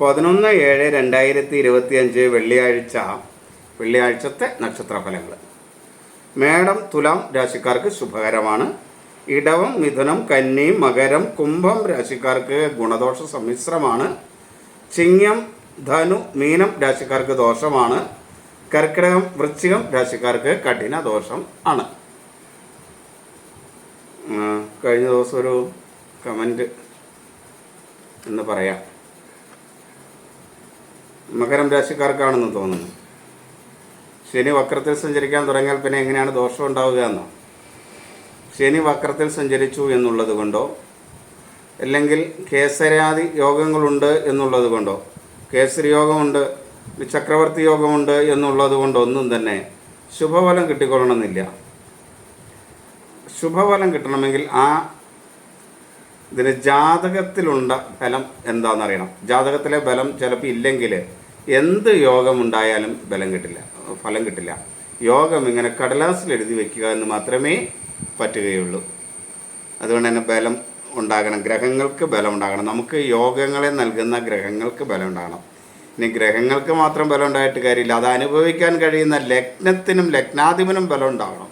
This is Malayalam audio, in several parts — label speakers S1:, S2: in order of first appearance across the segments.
S1: പതിനൊന്ന് ഏഴ് രണ്ടായിരത്തി ഇരുപത്തി അഞ്ച് വെള്ളിയാഴ്ച വെള്ളിയാഴ്ചത്തെ നക്ഷത്രഫലങ്ങൾ മേടം തുലാം രാശിക്കാർക്ക് ശുഭകരമാണ്. ഇടവം മിഥുനം കന്നി മകരം കുംഭം രാശിക്കാർക്ക് ഗുണദോഷ സമ്മിശ്രമാണ്. ചിങ്ങം ധനു മീനം രാശിക്കാർക്ക് ദോഷമാണ്. കർക്കിടകം വൃശ്ചികം രാശിക്കാർക്ക് കഠിന ദോഷം ആണ്. കഴിഞ്ഞ ദിവസം ഒരു കമന്റ് എന്ന് പറയാം. മകരം രാശിക്കാർക്കാണെന്ന് തോന്നുന്നു. ശനി വക്രത്തിൽ സഞ്ചരിക്കാൻ തുടങ്ങിയാൽ പിന്നെ എങ്ങനെയാണ് ദോഷം ഉണ്ടാവുക എന്നോ? ശനി വക്രത്തിൽ സഞ്ചരിച്ചു എന്നുള്ളത് കൊണ്ടോ? അല്ലെങ്കിൽ കേസരാദി യോഗങ്ങളുണ്ട് എന്നുള്ളത് കൊണ്ടോ? കേസരി യോഗമുണ്ട് ചക്രവർത്തി യോഗമുണ്ട് എന്നുള്ളത് കൊണ്ടോ ഒന്നും തന്നെ ശുഭഫലം കിട്ടിക്കൊള്ളണമെന്നില്ല. ശുഭഫലം കിട്ടണമെങ്കിൽ ആ ഇതിന് ജാതകത്തിലുണ്ട ഫലം എന്താണെന്നറിയണം. ജാതകത്തിലെ ബലം ചിലപ്പോൾ ഇല്ലെങ്കിൽ എന്ത് യോഗമുണ്ടായാലും ബലം കിട്ടില്ല ഫലം കിട്ടില്ല. യോഗം ഇങ്ങനെ കടലാസിൽ എഴുതി വയ്ക്കുക എന്ന് മാത്രമേ പറ്റുകയുള്ളൂ. അതുകൊണ്ട് തന്നെ ബലം ഉണ്ടാകണം ഗ്രഹങ്ങൾക്ക് ബലം ഉണ്ടാകണം. നമുക്ക് യോഗങ്ങളെ നൽകുന്ന ഗ്രഹങ്ങൾക്ക് ബലം ഉണ്ടാകണം. ഇനി ഗ്രഹങ്ങൾക്ക് മാത്രം ബലം ഉണ്ടായിട്ട് കാര്യമില്ല. അത് അനുഭവിക്കാൻ കഴിയുന്ന ലഗ്നത്തിനും ലഗ്നാധിപനും ബലം ഉണ്ടാകണം.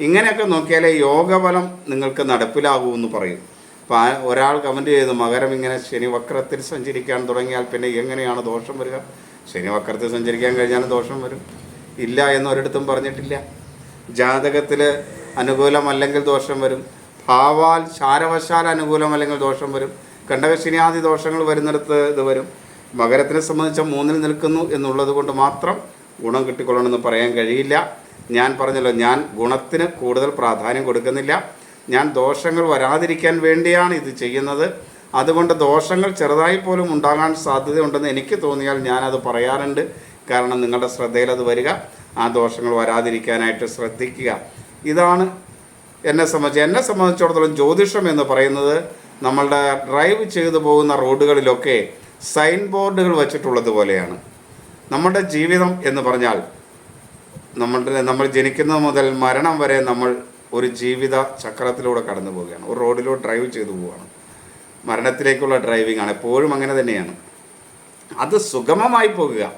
S1: ഇങ്ങനെയൊക്കെ നോക്കിയാലേ യോഗബലം നിങ്ങൾക്ക് നടപ്പിലാകൂ എന്ന് പറയും. അപ്പോൾ ഒരാൾ കമന്റ് ചെയ്തു മകരം ഇങ്ങനെ ശനിവക്രത്തിൽ സഞ്ചരിക്കാൻ തുടങ്ങിയാൽ പിന്നെ എങ്ങനെയാണ് ദോഷം വരിക? ശനിവക്രത്തിൽ സഞ്ചരിക്കാൻ കഴിഞ്ഞാലും ദോഷം വരും. ഇല്ല എന്നൊരിടത്തും പറഞ്ഞിട്ടില്ല. ജാതകത്തിൽ അനുകൂലമല്ലെങ്കിൽ ദോഷം വരും. ഭാവാൽ ചാരവശാൽ അനുകൂലമല്ലെങ്കിൽ ദോഷം വരും. കണ്ടകശനിയാദി ദോഷങ്ങൾ വരുന്നിടത്ത് ഇത് വരും. മകരത്തിനെ സംബന്ധിച്ച മൂന്നിൽ നിൽക്കുന്നു എന്നുള്ളത് കൊണ്ട് മാത്രം ഗുണം കിട്ടിക്കൊള്ളണമെന്ന് പറയാൻ കഴിയില്ല. ഞാൻ പറഞ്ഞല്ലോ ഞാൻ ഗുണത്തിന് കൂടുതൽ പ്രാധാന്യം കൊടുക്കുന്നില്ല. ഞാൻ ദോഷങ്ങൾ വരാതിരിക്കാൻ വേണ്ടിയാണ് ഇത് ചെയ്യുന്നത്. അതുകൊണ്ട് ദോഷങ്ങൾ ചെറുതായി പോലും ഉണ്ടാകാൻ സാധ്യതയുണ്ടെന്ന് എനിക്ക് തോന്നിയാൽ ഞാനത് പറയാറുണ്ട്. കാരണം നിങ്ങളുടെ ശ്രദ്ധയിൽ അത് വരിക ആ ദോഷങ്ങൾ വരാതിരിക്കാനായിട്ട് ശ്രദ്ധിക്കുക. ഇതാണ് എന്നെ സംബന്ധിച്ച് എന്നെ സംബന്ധിച്ചിടത്തോളം ജ്യോതിഷം എന്ന് പറയുന്നത് നമ്മളുടെ ഡ്രൈവ് ചെയ്തു പോകുന്ന റോഡുകളിലൊക്കെ സൈൻ ബോർഡുകൾ വച്ചിട്ടുള്ളത് പോലെയാണ്. നമ്മുടെ ജീവിതം എന്ന് പറഞ്ഞാൽ നമ്മളുടെ നമ്മൾ ജനിക്കുന്നത് മുതൽ മരണം വരെ നമ്മൾ ഒരു ജീവിത ചക്രത്തിലൂടെ കടന്നു പോവുകയാണ്. ഒരു റോഡിലൂടെ ഡ്രൈവ് ചെയ്തു പോവുകയാണ്. മരണത്തിലേക്കുള്ള ഡ്രൈവിംഗ് ആണ്. എപ്പോഴും അങ്ങനെ തന്നെയാണ്. അത് സുഗമമായി പോകുക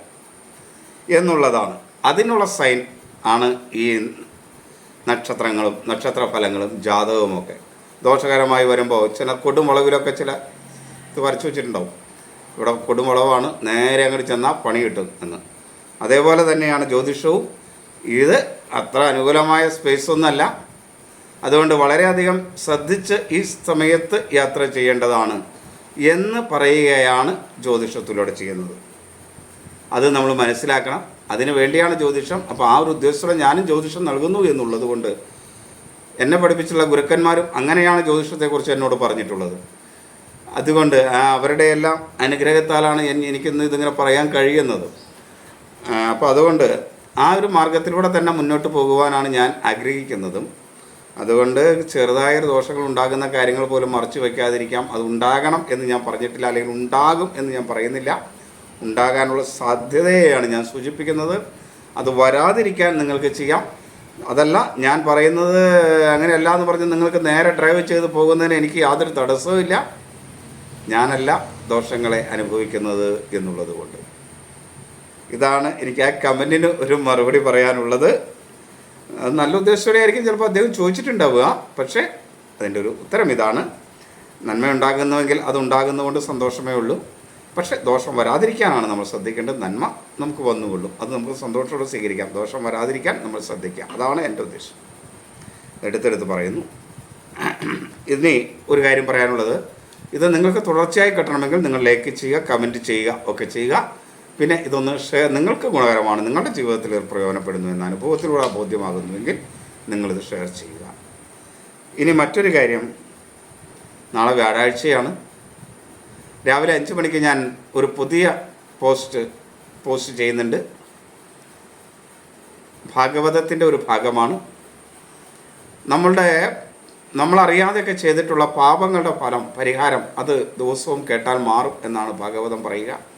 S1: എന്നുള്ളതാണ്. അതിനുള്ള സൈൻ ആണ് ഈ നക്ഷത്രങ്ങളും നക്ഷത്രഫലങ്ങളും ജാതകവുമൊക്കെ. ദോഷകരമായി വരുമ്പോൾ ചില കൊടുമുളകിലൊക്കെ ചില ഇത് വരച്ചു വെച്ചിട്ടുണ്ടാവും. ഇവിടെ കൊടുമുളവാണ്. നേരെ അങ്ങോട്ട് ചെന്നാൽ പണി കിട്ടും എന്ന്. അതേപോലെ തന്നെയാണ് ജ്യോതിഷവും. ഇത് അത്ര അനുകൂലമായ സ്പേസ് ഒന്നല്ല അതുകൊണ്ട് വളരെയധികം ശ്രദ്ധിച്ച് ഈ സമയത്ത് യാത്ര ചെയ്യേണ്ടതാണ് എന്ന് പറയുകയാണ് ജ്യോതിഷത്തിലൂടെ ചെയ്യുന്നത്. അത് നമ്മൾ മനസ്സിലാക്കണം. അതിനു വേണ്ടിയാണ് ജ്യോതിഷം. അപ്പോൾ ആ ഒരു ഉദ്ദേശത്തോടെ ഞാനും ജ്യോതിഷം നൽകുന്നു എന്നുള്ളത് കൊണ്ട് എന്നെ പഠിപ്പിച്ചുള്ള ഗുരുക്കന്മാരും അങ്ങനെയാണ് ജ്യോതിഷത്തെക്കുറിച്ച് എന്നോട് പറഞ്ഞിട്ടുള്ളത്. അതുകൊണ്ട് അവരുടെ എല്ലാം അനുഗ്രഹത്താലാണ് എനിക്കിന്ന് ഇതിങ്ങനെ പറയാൻ കഴിയുന്നത്. അപ്പോൾ അതുകൊണ്ട് ആ ഒരു മാർഗത്തിലൂടെ തന്നെ മുന്നോട്ട് പോകുവാനാണ് ഞാൻ ആഗ്രഹിക്കുന്നതും. അതുകൊണ്ട് ചെറുതായ ദോഷങ്ങൾ ഉണ്ടാകുന്ന കാര്യങ്ങൾ പോലും മറച്ചു വയ്ക്കാതിരിക്കാം. അത് ഉണ്ടാകണം എന്ന് ഞാൻ പറഞ്ഞിട്ടില്ല അല്ലെങ്കിൽ ഉണ്ടാകും എന്ന് ഞാൻ പറയുന്നില്ല. ഉണ്ടാകാനുള്ള സാധ്യതയെയാണ് ഞാൻ സൂചിപ്പിക്കുന്നത്. അത് വരാതിരിക്കാൻ നിങ്ങൾക്ക് ചെയ്യാം. അതല്ല ഞാൻ പറയുന്നത് അങ്ങനെയല്ല എന്ന് പറഞ്ഞ് നിങ്ങൾക്ക് നേരെ ഡ്രൈവ് ചെയ്ത് പോകുന്നതിന് എനിക്ക് യാതൊരു തടസ്സവും ഞാനല്ല ദോഷങ്ങളെ അനുഭവിക്കുന്നത് എന്നുള്ളത് കൊണ്ട്. ഇതാണ് എനിക്ക് ആ കമന്റിന് ഒരു മറുപടി പറയാനുള്ളത്. അത് നല്ല ഉദ്ദേശത്തോടെ ആയിരിക്കും ചിലപ്പോൾ അദ്ദേഹം ചോദിച്ചിട്ടുണ്ടാവുക. പക്ഷേ അതിന്റെ ഒരു ഉത്തരം ഇതാണ്. നന്മ ഉണ്ടാകുന്നുവെങ്കിൽ അത് ഉണ്ടാകുന്നതുകൊണ്ട് സന്തോഷമേ ഉള്ളൂ. പക്ഷേ ദോഷം വരാതിരിക്കാനാണ് നമ്മൾ ശ്രദ്ധിക്കേണ്ടത്. നന്മ നമുക്ക് വന്നുകൊള്ളും. അത് നമുക്ക് സന്തോഷത്തോടെ സ്വീകരിക്കാം. ദോഷം വരാതിരിക്കാൻ നമ്മൾ ശ്രദ്ധിക്കാം അതാണ് എന്റെ ഉദ്ദേശം. എടുത്തെടുത്ത് പറയുന്നു. ഇനി ഒരു കാര്യം പറയാനുള്ളത്. ഇത് നിങ്ങൾക്ക് തുടർച്ചയായി കിട്ടണമെങ്കിൽ നിങ്ങൾ ലൈക്ക് ചെയ്യുക കമന്റ് ചെയ്യുക ഒക്കെ ചെയ്യുക. പിന്നെ ഇതൊന്ന് ഷെയർ നിങ്ങൾക്ക് ഗുണകരമാണ്. നിങ്ങളുടെ ജീവിതത്തിൽ പ്രയോജനപ്പെടുന്നു എന്ന അനുഭവത്തിലൂടെ ബോധ്യമാകുന്നുവെങ്കിൽ നിങ്ങളിത് ഷെയർ ചെയ്യുക. ഇനി മറ്റൊരു കാര്യം. നാളെ വ്യാഴാഴ്ചയാണ്. രാവിലെ അഞ്ച് മണിക്ക് ഞാൻ ഒരു പുതിയ പോസ്റ്റ് പോസ്റ്റ് ചെയ്യുന്നുണ്ട്. ഭാഗവതത്തിന്റെ ഒരു ഭാഗമാണ്. നമ്മളുടെ നമ്മളറിയാതെയൊക്കെ ചെയ്തിട്ടുള്ള പാപങ്ങളുടെ ഫലം പരിഹാരം അത് ദിവസവും കേട്ടാൽ മാറും എന്നാണ് ഭാഗവതം പറയുക.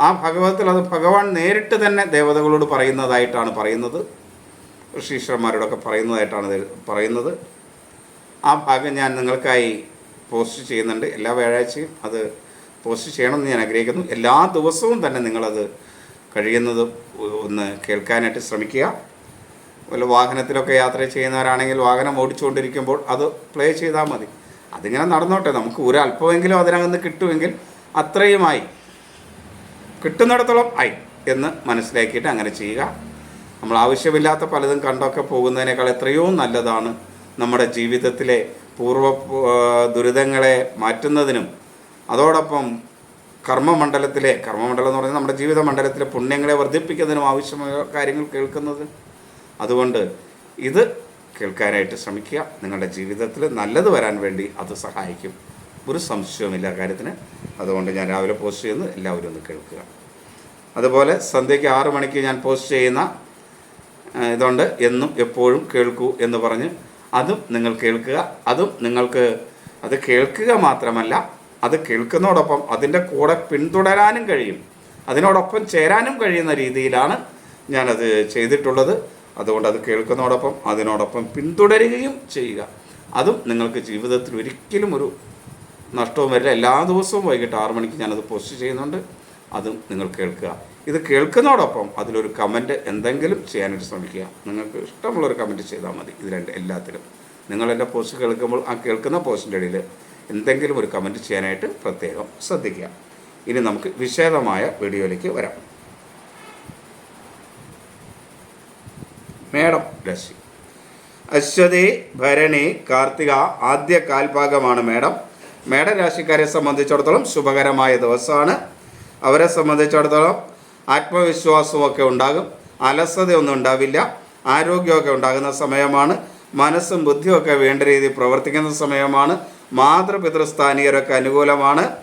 S1: ആ ഭാഗവതത്തിൽ അത് ഭഗവാൻ നേരിട്ട് തന്നെ ദേവതകളോട് പറയുന്നതായിട്ടാണ് പറയുന്നത്. ഋഷീശ്വരന്മാരോടൊക്കെ പറയുന്നതായിട്ടാണ് പറയുന്നത്. ആ ഭാഗം ഞാൻ നിങ്ങൾക്കായി പോസ്റ്റ് ചെയ്യുന്നുണ്ട്. എല്ലാ വ്യാഴാഴ്ചയും അത് പോസ്റ്റ് ചെയ്യണമെന്ന് ഞാൻ ആഗ്രഹിക്കുന്നു. എല്ലാ ദിവസവും തന്നെ നിങ്ങളത് കഴിയുന്നത് ഒന്ന് കേൾക്കാനായിട്ട് ശ്രമിക്കുക. വല്ല വാഹനത്തിലൊക്കെ യാത്ര ചെയ്യുന്നവരാണെങ്കിൽ വാഹനം ഓടിച്ചുകൊണ്ടിരിക്കുമ്പോൾ അത് പ്ലേ ചെയ്താൽ മതി. അതിങ്ങനെ നടന്നോട്ടെ. നമുക്ക് ഒരല്പമെങ്കിലും അതിനകത്ത് കിട്ടുമെങ്കിൽ അത്രയുമായി കിട്ടുന്നിടത്തോളം ഐ എന്ന് മനസ്സിലാക്കിയിട്ട് അങ്ങനെ ചെയ്യുക. നമ്മൾ ആവശ്യമില്ലാത്ത പലതും കണ്ടൊക്കെ പോകുന്നതിനേക്കാൾ എത്രയോ നല്ലതാണ് നമ്മുടെ ജീവിതത്തിലെ പൂർവ ദുരിതങ്ങളെ മാറ്റുന്നതിനും അതോടൊപ്പം കർമ്മമണ്ഡലത്തിലെ കർമ്മമണ്ഡലം എന്ന് പറഞ്ഞാൽ നമ്മുടെ ജീവിത മണ്ഡലത്തിലെ പുണ്യങ്ങളെ വർദ്ധിപ്പിക്കുന്നതിനും ആവശ്യമായ കാര്യങ്ങൾ കേൾക്കുന്നത്. അതുകൊണ്ട് ഇത് കേൾക്കാനായിട്ട് ശ്രമിക്കുക. നിങ്ങളുടെ ജീവിതത്തിൽ നല്ലത് വരാൻ വേണ്ടി അത് സഹായിക്കും. ഒരു സംശയവുമില്ല കാര്യത്തിന്. അതുകൊണ്ട് ഞാൻ രാവിലെ പോസ്റ്റ് ചെയ്യുന്നു. എല്ലാവരും ഒന്ന് കേൾക്കുക. അതുപോലെ സന്ധ്യയ്ക്ക് ആറ് മണിക്ക് ഞാൻ പോസ്റ്റ് ചെയ്യുന്ന ഇതുണ്ട്. എന്നും എപ്പോഴും കേൾക്കൂ എന്ന് പറഞ്ഞ് അതും നിങ്ങൾ കേൾക്കുക. അതും നിങ്ങൾക്ക് അത് കേൾക്കുക മാത്രമല്ല അത് കേൾക്കുന്നതോടൊപ്പം അതിന്റെ കൂടെ പിന്തുടരാനും കഴിയും. അതിനോടൊപ്പം ചേരാനും കഴിയുന്ന രീതിയിലാണ് ഞാനത് ചെയ്തിട്ടുള്ളത്. അതുകൊണ്ട് അത് കേൾക്കുന്നതോടൊപ്പം അതിനോടൊപ്പം പിന്തുടരുകയും ചെയ്യുക. അതും നിങ്ങൾക്ക് ജീവിതത്തിൽ ഒരിക്കലും ഒരു നഷ്ടവും വരില്ല. എല്ലാ ദിവസവും വൈകിട്ട് ആറു മണിക്ക് ഞാനത് പോസ്റ്റ് ചെയ്യുന്നുണ്ട്. അതും നിങ്ങൾ കേൾക്കുക. ഇത് കേൾക്കുന്നതോടൊപ്പം അതിലൊരു കമന്റ് എന്തെങ്കിലും ചെയ്യാനായിട്ട് ശ്രമിക്കുക. നിങ്ങൾക്ക് ഇഷ്ടമുള്ളൊരു കമന്റ് ചെയ്താൽ മതി. ഇത് രണ്ട് എല്ലാത്തിലും. നിങ്ങൾ എന്റെ പോസ്റ്റ് കേൾക്കുമ്പോൾ ആ കേൾക്കുന്ന പോസ്റ്റിന്റെ ഇടയിൽ എന്തെങ്കിലും ഒരു കമന്റ് ചെയ്യാനായിട്ട് പ്രത്യേകം ശ്രദ്ധിക്കുക. ഇനി നമുക്ക് വിശദമായ വീഡിയോയിലേക്ക് വരാം. മേടം രാശി. അശ്വതി ഭരണി കാർത്തിക ആദ്യ കാൽഭാഗമാണ് മേടം. മേടരാശിക്കാരെ സംബന്ധിച്ചിടത്തോളം ശുഭകരമായ ദിവസമാണ്. അവരെ സംബന്ധിച്ചിടത്തോളം ആത്മവിശ്വാസമൊക്കെ ഉണ്ടാകും. അലസതയൊന്നും ഉണ്ടാവില്ല. ആരോഗ്യമൊക്കെ ഉണ്ടാകുന്ന സമയമാണ്. മനസ്സും ബുദ്ധിയൊക്കെ വേണ്ട രീതിയിൽ പ്രവർത്തിക്കുന്ന സമയമാണ്. മാതൃപിതൃസ്ഥാനീയരൊക്കെ അനുകൂലമാണ്.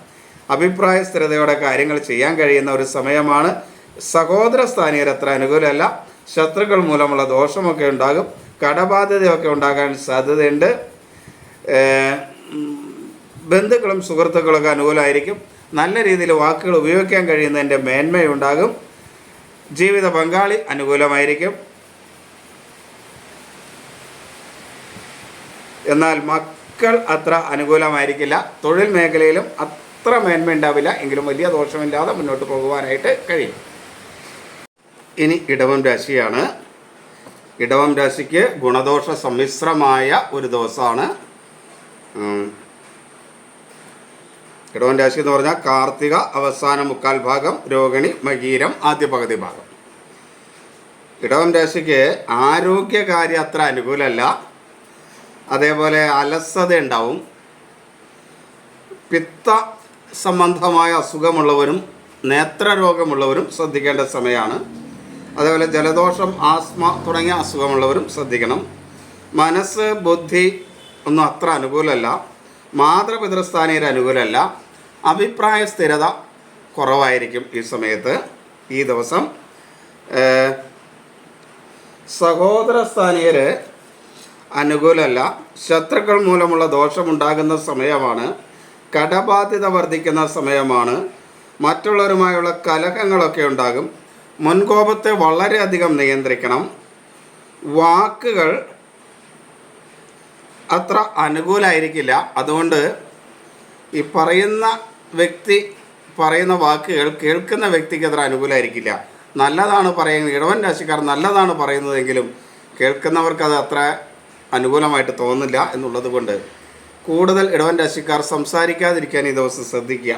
S1: അഭിപ്രായ സ്ഥിരതയോടെ കാര്യങ്ങൾ ചെയ്യാൻ കഴിയുന്ന ഒരു സമയമാണ്. സഹോദര സ്ഥാനീയർ അത്ര അനുകൂലമല്ല. ശത്രുക്കൾ മൂലമുള്ള ദോഷമൊക്കെ ഉണ്ടാകും. കടബാധ്യതയൊക്കെ ഉണ്ടാകാൻ സാധ്യതയുണ്ട്. ബന്ധുക്കളും സുഹൃത്തുക്കളൊക്കെ അനുകൂലമായിരിക്കും. നല്ല രീതിയിൽ വാക്കുകൾ ഉപയോഗിക്കാൻ കഴിയുന്നതിന്റെ മേന്മയുണ്ടാകും. ജീവിത പങ്കാളി അനുകൂലമായിരിക്കും. എന്നാൽ മക്കൾ അത്ര അനുകൂലമായിരിക്കില്ല. തൊഴിൽ മേഖലയിലും അത്ര മേന്മ ഉണ്ടാവില്ല. എങ്കിലും വലിയ ദോഷമില്ലാതെ മുന്നോട്ട് പോകുവാനായിട്ട് കഴിയും. ഇനി ഇടവം രാശിയാണ്. ഇടവം രാശിക്ക് ഗുണദോഷ സമ്മിശ്രമായ ഒരു ദിവസമാണ്. ഉം. ഇടവൻ രാശി എന്ന് പറഞ്ഞാൽ കാർത്തിക അവസാന മുക്കാൽ ഭാഗം രോഹിണി മകീരം ആദ്യ പകുതി ഭാഗം. കിടവൻ രാശിക്ക് ആരോഗ്യകാര്യം അത്ര അനുകൂലമല്ല. അതേപോലെ അലസത ഉണ്ടാവും പിത്ത സംബന്ധമായ അസുഖമുള്ളവരും നേത്രരോഗമുള്ളവരും ശ്രദ്ധിക്കേണ്ട സമയമാണ്. അതേപോലെ ജലദോഷം ആസ്മ തുടങ്ങിയ അസുഖമുള്ളവരും ശ്രദ്ധിക്കണം. മനസ്സ് ബുദ്ധി ഒന്നും അത്ര അനുകൂലമല്ല. മാതൃപിതൃസ്ഥാനീയർ അനുകൂലമല്ല അഭിപ്രായ സ്ഥിരത കുറവായിരിക്കും ഈ സമയത്ത് ഈ ദിവസം. സഹോദര സ്ഥാനീയർ അനുകൂലമല്ല. ശത്രുക്കൾ മൂലമുള്ള ദോഷമുണ്ടാകുന്ന സമയമാണ്. കടബാധ്യത വർദ്ധിക്കുന്ന സമയമാണ്. മറ്റുള്ളവരുമായുള്ള കലഹങ്ങളൊക്കെ ഉണ്ടാകും. മുൻകോപത്തെ വളരെയധികം നിയന്ത്രിക്കണം. വാക്കുകൾ അത്ര അനുകൂലമായിരിക്കില്ല അതുകൊണ്ട് ഈ പറയുന്ന വ്യക്തി പറയുന്ന വാക്കുകൾ കേൾക്കുന്ന വ്യക്തിക്ക് അത്ര അനുകൂലമായിരിക്കില്ല. നല്ലതാണ് പറയുന്നത് ഇടവൻ രാശിക്കാർ നല്ലതാണ് പറയുന്നതെങ്കിലും കേൾക്കുന്നവർക്ക് അത് അത്ര അനുകൂലമായിട്ട് തോന്നില്ല എന്നുള്ളത് കൊണ്ട് കൂടുതൽ ഇടവൻ രാശിക്കാർ സംസാരിക്കാതിരിക്കാൻ ഈ ദിവസം ശ്രദ്ധിക്കുക.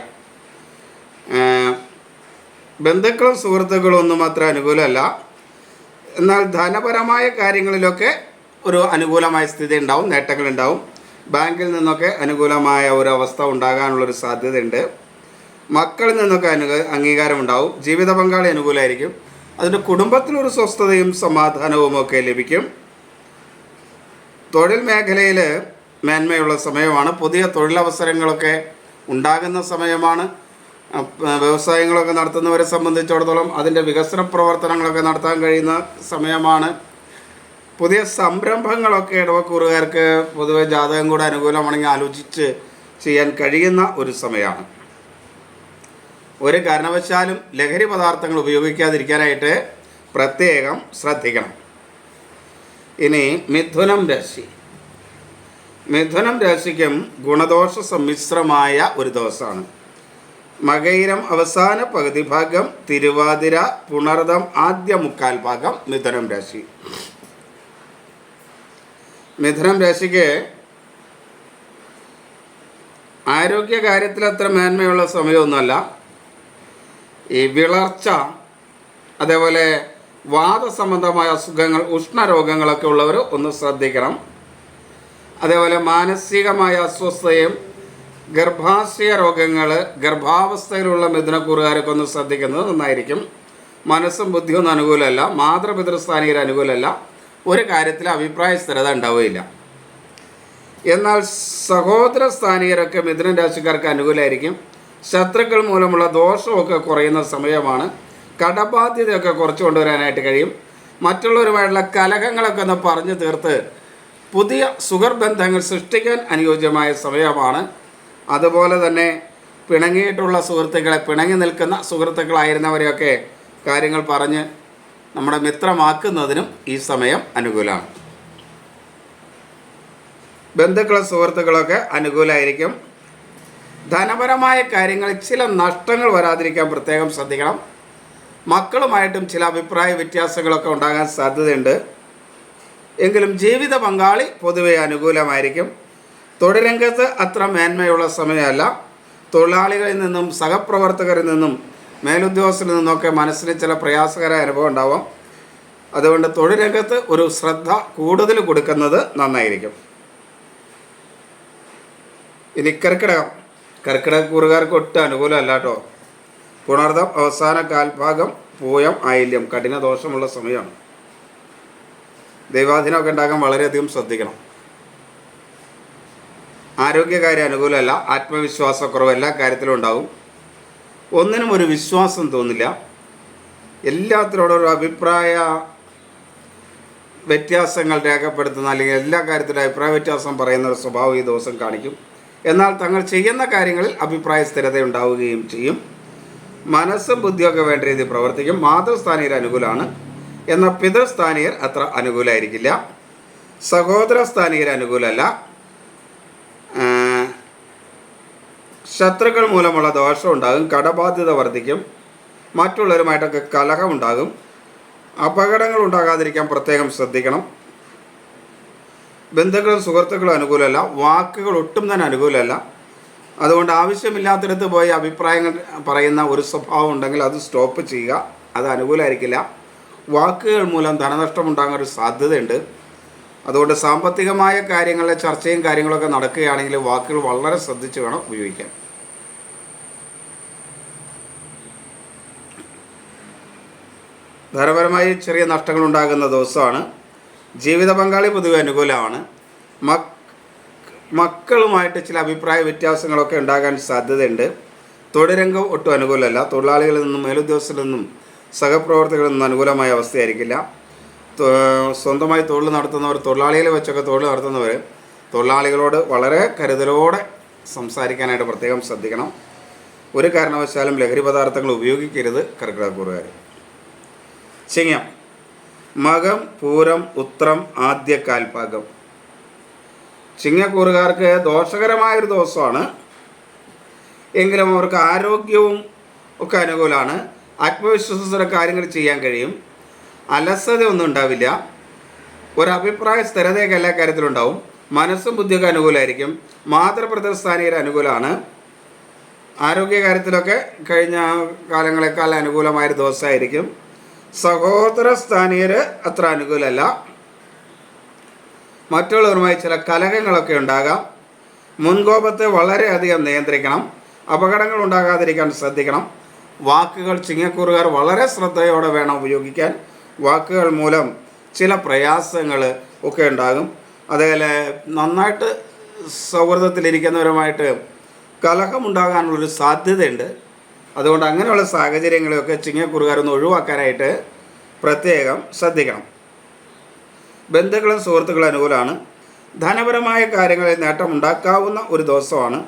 S1: ബന്ധുക്കളും സുഹൃത്തുക്കളും ഒന്നും അത്ര അനുകൂലമല്ല. എന്നാൽ ധനപരമായ കാര്യങ്ങളിലൊക്കെ ഒരു അനുകൂലമായ സ്ഥിതി ഉണ്ടാവും നേട്ടങ്ങളുണ്ടാവും ബാങ്കിൽ നിന്നൊക്കെ അനുകൂലമായ ഒരു അവസ്ഥ ഉണ്ടാകാനുള്ളൊരു സാധ്യതയുണ്ട്. മക്കളിൽ നിന്നൊക്കെ അനു അംഗീകാരം ഉണ്ടാവും ജീവിത പങ്കാളി അനുകൂലമായിരിക്കും അതിന്റെ കുടുംബത്തിലൊരു സ്വസ്ഥതയും സമാധാനവും ഒക്കെ ലഭിക്കും. തൊഴിൽ മേഖലയിൽ മേന്മയുള്ള സമയമാണ്. പുതിയ തൊഴിലവസരങ്ങളൊക്കെ ഉണ്ടാകുന്ന സമയമാണ്. വ്യവസായങ്ങളൊക്കെ നടത്തുന്നവരെ സംബന്ധിച്ചിടത്തോളം അതിന്റെ വികസന പ്രവർത്തനങ്ങളൊക്കെ നടത്താൻ കഴിയുന്ന സമയമാണ്. പുതിയ സംരംഭങ്ങളൊക്കെ ഇടവക്കൂറുകാർക്ക് പൊതുവെ ജാതകം കൂടെ അനുകൂലമാണെങ്കിൽ ആലോചിച്ച് ചെയ്യാൻ കഴിയുന്ന ഒരു സമയമാണ്. ഒരു കാരണവശാലും ലഹരി പദാർത്ഥങ്ങൾ ഉപയോഗിക്കാതിരിക്കാനായിട്ട് പ്രത്യേകം ശ്രദ്ധിക്കണം. ഇനി മിഥുനം രാശി. മിഥുനം രാശിക്കും ഗുണദോഷ സമ്മിശ്രമായ ഒരു ദിവസമാണ്. മകയിരം അവസാന പകുതി ഭാഗം തിരുവാതിര പുണർദം ആദ്യ മുക്കാൽ ഭാഗം മിഥുനം രാശി. മിഥുനം രാശിക്ക് ആരോഗ്യ കാര്യത്തിൽ അത്ര മേന്മയുള്ള സമയമൊന്നുമല്ല. ഈ വിളർച്ച അതേപോലെ വാദസംബന്ധമായ അസുഖങ്ങൾ ഉഷ്ണരോഗങ്ങളൊക്കെ ഉള്ളവർ ഒന്ന് ശ്രദ്ധിക്കണം. അതേപോലെ മാനസികമായ അസ്വസ്ഥയും ഗർഭാശയ രോഗങ്ങൾ ഗർഭാവസ്ഥയിലുള്ള മിഥുനക്കൂറുകാരൊക്കെ ഒന്ന് ശ്രദ്ധിക്കുന്നത് നന്നായിരിക്കും. മനസ്സും ബുദ്ധിയൊന്നും അനുകൂലമല്ല. മാതൃപിതൃസ്ഥാനികർ അനുകൂലമല്ല ഒരു കാര്യത്തിൽ അഭിപ്രായ സ്ഥിരത ഉണ്ടാവുകയില്ല. എന്നാൽ സഹോദര സ്ഥാനീയരൊക്കെ മിഥുന രാശിക്കാർക്ക് അനുകൂലമായിരിക്കും ശത്രുക്കൾ മൂലമുള്ള ദോഷമൊക്കെ കുറയുന്ന സമയമാണ്. കടബാധ്യതയൊക്കെ കുറച്ച് കൊണ്ടുവരാനായിട്ട് കഴിയും. മറ്റുള്ളവരുമായിട്ടുള്ള കലഹങ്ങളൊക്കെ ഒന്ന് പറഞ്ഞു തീർത്ത് പുതിയ സുഹൃബന്ധങ്ങൾ സൃഷ്ടിക്കാൻ അനുയോജ്യമായ സമയമാണ്. അതുപോലെ തന്നെ പിണങ്ങിയിട്ടുള്ള സുഹൃത്തുക്കളെ പിണങ്ങി നിൽക്കുന്ന സുഹൃത്തുക്കളായിരുന്നവരെയൊക്കെ കാര്യങ്ങൾ പറഞ്ഞ് നമ്മുടെ മിത്രമാക്കുന്നതിനും ഈ സമയം അനുകൂലമാണ്. ബന്ധുക്കളും സുഹൃത്തുക്കളൊക്കെ അനുകൂലമായിരിക്കും ധനപരമായ കാര്യങ്ങളിൽ ചില നഷ്ടങ്ങൾ വരാതിരിക്കാൻ പ്രത്യേകം ശ്രദ്ധിക്കണം. മക്കളുമായിട്ടും ചില അഭിപ്രായ വ്യത്യാസങ്ങളൊക്കെ ഉണ്ടാകാൻ സാധ്യതയുണ്ട്. എങ്കിലും ജീവിത പങ്കാളി പൊതുവെ അനുകൂലമായിരിക്കും. തൊഴിലംഗത്ത് അത്ര മേന്മയുള്ള സമയമല്ല. തൊഴിലാളികളിൽ നിന്നും സഹപ്രവർത്തകരിൽ നിന്നും മേലുദ്യോഗസ്ഥരിൽ നിന്നൊക്കെ മനസ്സിന് ചില പ്രയാസകര അനുഭവം ഉണ്ടാവാം. അതുകൊണ്ട് തൊഴിൽ രംഗത്ത് ഒരു ശ്രദ്ധ കൂടുതൽ കൊടുക്കുന്നത് നന്നായിരിക്കും. ഇനി കർക്കിടകം. കർക്കിടക കൂറുകാർക്ക് ഒട്ടും അനുകൂലമല്ല കേട്ടോ പുണർദം അവസാന കാൽഭാഗം പൂയം ആയില്യം കഠിന ദോഷമുള്ള സമയമാണ്. ദൈവാധീനമൊക്കെ ഉണ്ടാകാൻ വളരെയധികം ശ്രദ്ധിക്കണം. ആരോഗ്യകാര്യ അനുകൂലമല്ല ആത്മവിശ്വാസക്കുറവ് എല്ലാ കാര്യത്തിലും ഉണ്ടാവും. ഒന്നിനും ഒരു വിശ്വാസം തോന്നില്ല. എല്ലാത്തിനോടും ഒരു അഭിപ്രായ വ്യത്യാസങ്ങൾ രേഖപ്പെടുത്തുന്ന അല്ലെങ്കിൽ എല്ലാ കാര്യത്തിലും അഭിപ്രായ വ്യത്യാസം പറയുന്ന ഒരു സ്വഭാവം ഈ ദിവസം കാണിക്കും. എന്നാൽ തങ്ങൾ ചെയ്യുന്ന കാര്യങ്ങളിൽ അഭിപ്രായ സ്ഥിരത ഉണ്ടാവുകയും ചെയ്യും. മനസ്സും ബുദ്ധിയൊക്കെ വേണ്ട രീതിയിൽ പ്രവർത്തിക്കും. മാതൃസ്ഥാനീയർ അനുകൂലമാണ് എന്നാൽ പിതൃസ്ഥാനീയർ അത്ര അനുകൂലമായിരിക്കില്ല സഹോദര സ്ഥാനീയർ അനുകൂലമല്ല ശത്രുക്കൾ മൂലമുള്ള ദോഷം ഉണ്ടാകും കടബാധ്യത വർദ്ധിക്കും മറ്റുള്ളവരുമായിട്ടൊക്കെ കലഹം ഉണ്ടാകും. അപകടങ്ങൾ ഉണ്ടാകാതിരിക്കാൻ പ്രത്യേകം ശ്രദ്ധിക്കണം. ബന്ധുക്കളും സുഹൃത്തുക്കളും അനുകൂലമല്ല വാക്കുകൾ ഒട്ടും തന്നെ അനുകൂലമല്ല. അതുകൊണ്ട് ആവശ്യമില്ലാത്തിടത്ത് പോയി അഭിപ്രായങ്ങൾ പറയുന്ന ഒരു സ്വഭാവം ഉണ്ടെങ്കിൽ അത് സ്റ്റോപ്പ് ചെയ്യുക അത് അനുകൂലമായിരിക്കില്ല. വാക്കുകൾ മൂലം ധനനഷ്ടം ഉണ്ടാകാൻ ഒരു സാധ്യതയുണ്ട്. അതുകൊണ്ട് സാമ്പത്തികമായ കാര്യങ്ങളിലെ ചർച്ചയും കാര്യങ്ങളൊക്കെ നടക്കുകയാണെങ്കിൽ വാക്കുകൾ വളരെ ശ്രദ്ധിച്ച് വേണം ഉപയോഗിക്കാൻ. ധനപരമായി ചെറിയ നഷ്ടങ്ങൾ ഉണ്ടാകുന്ന ദിവസമാണ്. ജീവിത പങ്കാളി പൊതുവെ അനുകൂലമാണ്. മക് മക്കളുമായിട്ട് ചില അഭിപ്രായ വ്യത്യാസങ്ങളൊക്കെ ഉണ്ടാകാൻ സാധ്യതയുണ്ട്. തൊഴിലരംഗം ഒട്ടും അനുകൂലമല്ല. തൊഴിലാളികളിൽ നിന്നും മേലുദ്യോഗസ്ഥരിൽ നിന്നും സഹപ്രവർത്തകരിൽ നിന്നും അനുകൂലമായ അവസ്ഥയായിരിക്കില്ല. സ്വന്തമായി തൊഴിൽ നടത്തുന്നവർ തൊഴിലാളികളെ വെച്ചൊക്കെ തൊഴിൽ നടത്തുന്നവർ തൊഴിലാളികളോട് വളരെ കരുതലോടെ സംസാരിക്കാനായിട്ട് പ്രത്യേകം ശ്രദ്ധിക്കണം. ഒരു കാരണവശാലും ലഹരി പദാർത്ഥങ്ങൾ ഉപയോഗിക്കരുത് കർക്കിടകക്കൂറുകാർ ചിങ്ങം മകം പൂരം ഉത്രം ആദ്യ കാൽഭാഗം. ചിങ്ങക്കൂറുകാർക്ക് ദോഷകരമായൊരു ദിവസമാണ്. എങ്കിലും അവർക്ക് ആരോഗ്യവും ഒക്കെ അനുകൂലമാണ്. ആത്മവിശ്വാസത്തോടെ കാര്യങ്ങൾ ചെയ്യാൻ കഴിയും. അലസത ഒന്നും ഉണ്ടാവില്ല. ഒരഭിപ്രായ സ്ഥിരതയൊക്കെ എല്ലാ കാര്യത്തിലും ഉണ്ടാവും മനസ്സും ബുദ്ധിയൊക്കെ അനുകൂലമായിരിക്കും മാതൃപ്രതിസ്ഥാനീയർ അനുകൂലമാണ്. ആരോഗ്യ കാര്യത്തിലൊക്കെ കഴിഞ്ഞ കാലങ്ങളെക്കാൾ അനുകൂലമായൊരു ദിവസമായിരിക്കും. സഹോദര സ്ഥാനീയർ അത്ര അനുകൂലമല്ല മറ്റുള്ളവരുമായി ചില കലഹങ്ങളൊക്കെ ഉണ്ടാകാം. മുൻകോപത്തെ വളരെയധികം നിയന്ത്രിക്കണം. അപകടങ്ങൾ ഉണ്ടാകാതിരിക്കാൻ ശ്രദ്ധിക്കണം. വാക്കുകൾ ചിങ്ങക്കൂറുകാർ വളരെ ശ്രദ്ധയോടെ വേണം ഉപയോഗിക്കാൻ. വാക്കുകൾ മൂലം ചില പ്രയാസങ്ങൾ ഒക്കെ ഉണ്ടാകും. അതേപോലെ നന്നായിട്ട് സൗഹൃദത്തിലിരിക്കുന്നവരുമായിട്ട് കലഹമുണ്ടാകാനുള്ളൊരു സാധ്യതയുണ്ട്. അതുകൊണ്ട് അങ്ങനെയുള്ള സാഹചര്യങ്ങളെയൊക്കെ ചിങ്ങക്കുറുകാരൊന്ന് ഒഴിവാക്കാനായിട്ട് പ്രത്യേകം ശ്രദ്ധിക്കണം. ബന്ധുക്കളും സുഹൃത്തുക്കളും അനുകൂലമാണ്. ധനപരമായ കാര്യങ്ങളിൽ നേട്ടമുണ്ടാക്കാവുന്ന ഒരു ദിവസമാണ്.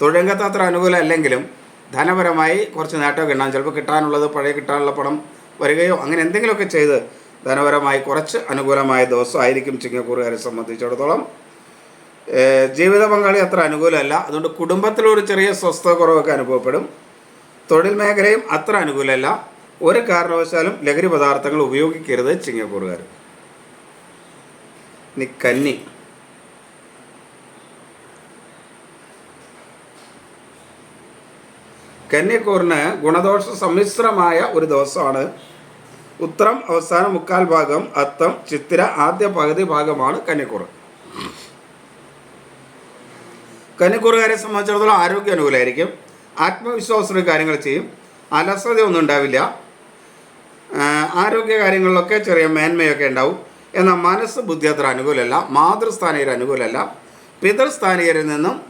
S1: തൊഴിലംഗത്ത് അത്ര അനുകൂലം അല്ലെങ്കിലും ധനപരമായി കുറച്ച് നേട്ടമൊക്കെ ഉണ്ടാകും ചിലപ്പോൾ കിട്ടാനുള്ളത് പഴയ കിട്ടാനുള്ള പണം വരികയോ അങ്ങനെ എന്തെങ്കിലുമൊക്കെ ചെയ്ത് ധനപരമായി കുറച്ച് അനുകൂലമായ ദിവസമായിരിക്കും ചിങ്ങക്കൂറുകാരെ സംബന്ധിച്ചിടത്തോളം. ജീവിത പങ്കാളി അത്ര അനുകൂലമല്ല. അതുകൊണ്ട് കുടുംബത്തിലൊരു ചെറിയ സ്വസ്ഥത കുറവൊക്കെ അനുഭവപ്പെടും. തൊഴിൽ മേഖലയും അത്ര അനുകൂലമല്ല. ഒരു കാരണവശാലും ലഹരി പദാർത്ഥങ്ങൾ ഉപയോഗിക്കരുത് ചിങ്ങപ്പൂർകാർ ഇനി കന്നി. കന്യക്കൂറിന് ഗുണദോഷ സമ്മിശ്രമായ ഒരു ദിവസമാണ്. ഉത്തരം അവസാന മുക്കാൽ ഭാഗം അത്തം ചിത്തിര ആദ്യ പകുതി ഭാഗമാണ് കന്യക്കൂറ് കന്യക്കൂറുകാരെ സംബന്ധിച്ചിടത്തോളം ആരോഗ്യ അനുകൂലമായിരിക്കും. ആത്മവിശ്വാസത്തിൽ കാര്യങ്ങൾ ചെയ്യും. അലസതയൊന്നും ഉണ്ടാവില്ല. ആരോഗ്യ കാര്യങ്ങളിലൊക്കെ ചെറിയ മേന്മയൊക്കെ ഉണ്ടാവും. എന്നാൽ മനസ്സ് ബുദ്ധി അത്ര അനുകൂലമല്ല. മാതൃസ്ഥാനീയർ അനുകൂലമല്ല. പിതൃസ്ഥാനീയരിൽ നിന്നും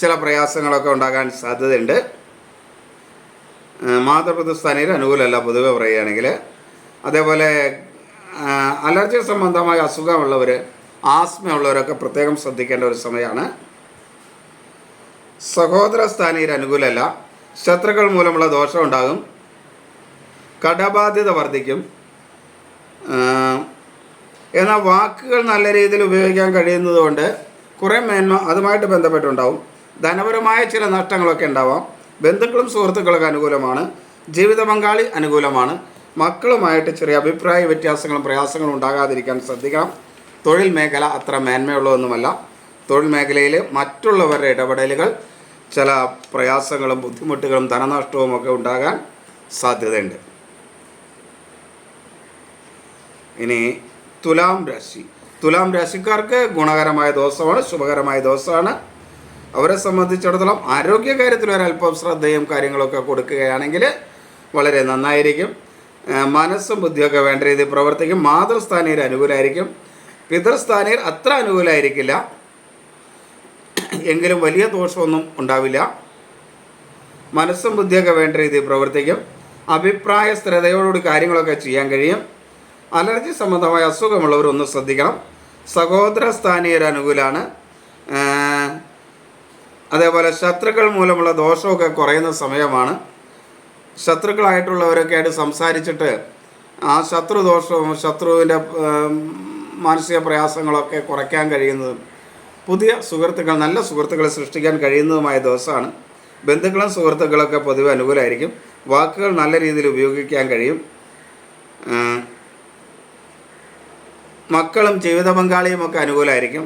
S1: ചില പ്രയാസങ്ങളൊക്കെ ഉണ്ടാകാൻ സാധ്യതയുണ്ട്. മാതൃപിതൃസ്ഥാനീയർ അനുകൂലമല്ല പൊതുവെ പറയുകയാണെങ്കിൽ. അതേപോലെ അലർജി സംബന്ധമായ അസുഖമുള്ളവർ ആസ്മയുള്ളവരൊക്കെ പ്രത്യേകം ശ്രദ്ധിക്കേണ്ട ഒരു സമയമാണ്. സഹോദര സ്ഥാനീയർ അനുകൂലമല്ല ശത്രുക്കൾ മൂലമുള്ള ദോഷം ഉണ്ടാകും. കടബാധ്യത വർദ്ധിക്കും. എന്നാൽ വാക്കുകൾ നല്ല രീതിയിൽ ഉപയോഗിക്കാൻ കഴിയുന്നതുകൊണ്ട് കുറേ മേന്മ അതുമായിട്ട് ബന്ധപ്പെട്ടുണ്ടാവും. ധനപരമായ ചില നഷ്ടങ്ങളൊക്കെ ഉണ്ടാവാം. ബന്ധുക്കളും സുഹൃത്തുക്കളൊക്കെ അനുകൂലമാണ്. ജീവിത പങ്കാളി അനുകൂലമാണ്. മക്കളുമായിട്ട് ചെറിയ അഭിപ്രായ വ്യത്യാസങ്ങളും പ്രയാസങ്ങളും ഉണ്ടാകാതിരിക്കാൻ ശ്രദ്ധിക്കണം. തൊഴിൽ മേഖല അത്ര മേന്മയുള്ളതൊന്നുമല്ല. തൊഴിൽ മേഖലയിൽ മറ്റുള്ളവരുടെ ഇടപെടലുകൾ ചില പ്രയാസങ്ങളും ബുദ്ധിമുട്ടുകളും ധനനഷ്ടവും ഒക്കെ ഉണ്ടാകാൻ സാധ്യതയുണ്ട്. ഇനി തുലാം രാശി. തുലാം രാശിക്കാർക്ക് ഗുണകരമായ ദിവസമാണ് ശുഭകരമായ ദിവസമാണ്. അവരെ സംബന്ധിച്ചിടത്തോളം ആരോഗ്യ ആരോഗ്യകാര്യത്തിൽ ഒരല്പം ശ്രദ്ധയും കാര്യങ്ങളൊക്കെ കൊടുക്കുകയാണെങ്കിൽ വളരെ നന്നായിരിക്കും. മനസ്സും ബുദ്ധിയൊക്കെ വേണ്ട രീതിയിൽ പ്രവർത്തിക്കും. മാതൃസ്ഥാനീയർ അനുകൂലമായിരിക്കും പിതൃസ്ഥാനീയർ അത്ര അനുകൂലമായിരിക്കില്ല എങ്കിലും വലിയ ദോഷമൊന്നും ഉണ്ടാവില്ല. മനസ്സും ബുദ്ധിയൊക്കെ വേണ്ട രീതിയിൽ പ്രവർത്തിക്കും. അഭിപ്രായ സ്ഥിരതയോടുകൂടി കാര്യങ്ങളൊക്കെ ചെയ്യാൻ കഴിയും. അലർജി സംബന്ധമായ അസുഖമുള്ളവർ ഒന്ന് ശ്രദ്ധിക്കണം. സഹോദര സ്ഥാനീയർ അനുകൂലമാണ് അതേപോലെ ശത്രുക്കൾ മൂലമുള്ള ദോഷമൊക്കെ കുറയുന്ന സമയമാണ്. ശത്രുക്കളായിട്ടുള്ളവരൊക്കെ ആയിട്ട് സംസാരിച്ചിട്ട് ആ ശത്രു ദോഷവും ശത്രുവിന്റെ മാനസിക പ്രയാസങ്ങളൊക്കെ കുറയ്ക്കാൻ കഴിയുന്നതും പുതിയ സുഹൃത്തുക്കൾ നല്ല സുഹൃത്തുക്കളെ സൃഷ്ടിക്കാൻ കഴിയുന്നതുമായ ദിവസമാണ്. ബന്ധുക്കളും സുഹൃത്തുക്കളൊക്കെ പൊതുവെ അനുകൂലമായിരിക്കും വാക്കുകൾ നല്ല രീതിയിൽ ഉപയോഗിക്കാൻ കഴിയും. മക്കളും ജീവിത പങ്കാളിയും ഒക്കെ അനുകൂലമായിരിക്കും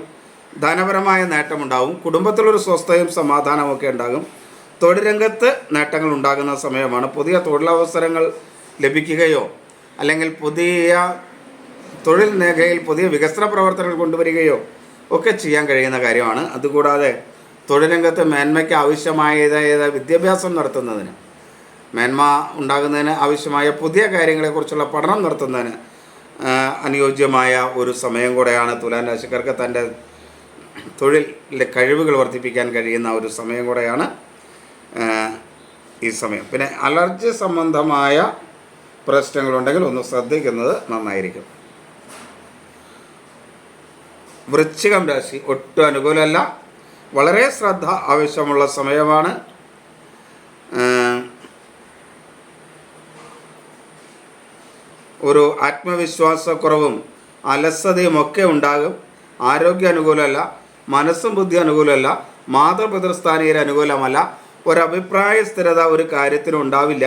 S1: ധനപരമായ നേട്ടമുണ്ടാവും. കുടുംബത്തിലൊരു സ്വസ്ഥയും സമാധാനവും ഒക്കെ ഉണ്ടാകും. തൊഴിൽ രംഗത്ത് നേട്ടങ്ങൾ ഉണ്ടാകുന്ന സമയമാണ്. പുതിയ തൊഴിലവസരങ്ങൾ ലഭിക്കുകയോ അല്ലെങ്കിൽ പുതിയ തൊഴിൽ മേഖലയിൽ പുതിയ വികസന പ്രവർത്തനങ്ങൾ കൊണ്ടുവരികയോ ഒക്കെ ചെയ്യാൻ കഴിയുന്ന കാര്യമാണ്. അതുകൂടാതെ തൊഴിലംഗത്ത് മേന്മയ്ക്ക് ആവശ്യമായ വിദ്യാഭ്യാസം നടത്തുന്നതിന് മേന്മ ഉണ്ടാകുന്നതിന് ആവശ്യമായ പുതിയ കാര്യങ്ങളെക്കുറിച്ചുള്ള പഠനം നടത്തുന്നതിന് അനുയോജ്യമായ ഒരു സമയം കൂടെയാണ് തുലാൻ രാശിക്കാർക്ക് തന്റെ തൊഴിലിലെ കഴിവുകൾ വർദ്ധിപ്പിക്കാൻ കഴിയുന്ന ഒരു സമയം കൂടെയാണ് ഈ സമയം. പിന്നെ അലർജി സംബന്ധമായ പ്രശ്നങ്ങളുണ്ടെങ്കിൽ ഒന്ന് ശ്രദ്ധിക്കുന്നത് നന്നായിരിക്കും. വൃശ്ചികം രാശി ഒട്ടും അനുകൂലമല്ല. വളരെ ശ്രദ്ധ ആവശ്യമുള്ള സമയമാണ്. ഒരു ആത്മവിശ്വാസക്കുറവും അലസതയും ഒക്കെ ഉണ്ടാകും. ആരോഗ്യ അനുകൂലമല്ല മനസ്സും ബുദ്ധി അനുകൂലമല്ല മാതൃപിതൃസ്ഥാനീയർ അനുകൂലമല്ല ഒരഭിപ്രായ സ്ഥിരത ഒരു കാര്യത്തിനും ഉണ്ടാവില്ല.